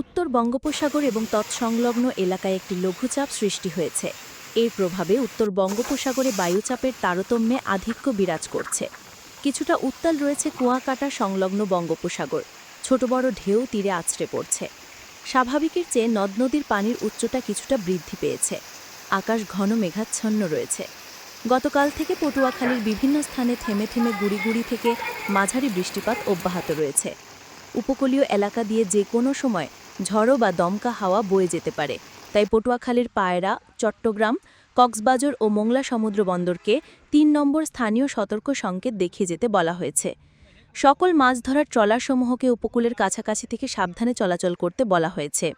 উত্তর বঙ্গোপসাগর এবং তৎসংলগ্ন এলাকায় একটি লঘুচাপ সৃষ্টি হয়েছে। এর প্রভাবে উত্তর বঙ্গোপসাগরে বায়ুচাপের তারতম্যে আধিক্য বিরাজ করছে। কিছুটা উত্তাল রয়েছে কুয়াকাটা সংলগ্ন বঙ্গোপসাগর। ছোট বড় ঢেউ তীরে আছড়ে পড়ছে। স্বাভাবিকের চেয়ে নদ নদীর পানির উচ্চতা কিছুটা বৃদ্ধি পেয়েছে। আকাশ ঘন মেঘাচ্ছন্ন রয়েছে। গতকাল থেকে পটুয়াখালীর বিভিন্ন স্থানে থেমে থেমে গুড়ি গুড়ি থেকে মাঝারি বৃষ্টিপাত অব্যাহত রয়েছে। উপকূলীয় এলাকা দিয়ে যে কোনো সময় ঝড়ো বা দমকা হাওয়া বয়ে যেতে পারে। তাই পটুয়াখালীর পায়রা, চট্টগ্রাম, কক্সবাজার ও মোংলা সমুদ্র বন্দরকে তিন নম্বর স্থানীয় সতর্ক সংকেত দেখিয়ে যেতে বলা হয়েছে। সকল মাছ ধরার ট্রলারসমূহকে উপকূলের কাছাকাছি থেকে সাবধানে চলাচল করতে বলা হয়েছে।